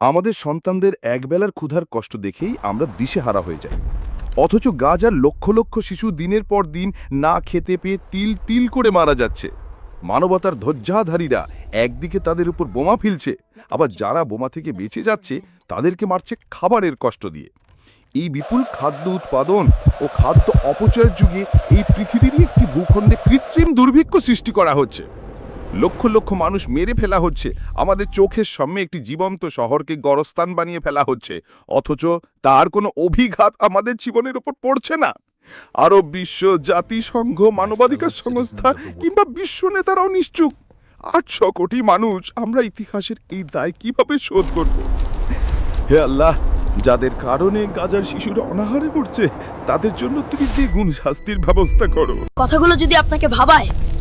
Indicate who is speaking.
Speaker 1: আমাদের সন্তানদের একবেলার ক্ষুধার কষ্ট দেখেই আমরা দিশেহারা হয়ে যাই। অথচ গাজার লক্ষ লক্ষ শিশু দিনের পর দিন না খেতে পেয়ে তিল তিল করে মারা যাচ্ছে। মানবতার ধৈর্যাধারীরা একদিকে তাদের উপর বোমা ফেলছে, আবার যারা বোমা থেকে বেঁচে যাচ্ছে তাদেরকে মারছে খাবারের কষ্ট দিয়ে। এই বিপুল খাদ্য উৎপাদন ও খাদ্য অপচয়ের যুগে এই পৃথিবীরই একটি ভূখণ্ডে কৃত্রিম দুর্ভিক্ষ সৃষ্টি করা হচ্ছে। লক্ষ লক্ষ মানুষ মেরে ফেলা হচ্ছে। আমাদের চোখের সামনে একটি জীবন্ত শহরকে গড়স্থান বানিয়ে ফেলা হচ্ছে। অথচ তার কোনো অভিঘাত আমাদের জীবনের উপর পড়ছে না। আরব বিশ্ব জাতিসংঘ, মানবাধিকার সংস্থা কিংবা বিশ্ব নেতারাও নিশ্চুপ। আটশো কোটি মানুষ আমরা ইতিহাসের এই দায় কীভাবে শোধ করব? হে আল্লাহ, যাদের কারণে গাজার শিশুরা অনাহারে পড়ছে, তাদের জন্য তুমি দ্বিগুণ শাস্তির ব্যবস্থা করো।
Speaker 2: কথাগুলো যদি আপনাকে ভাবায়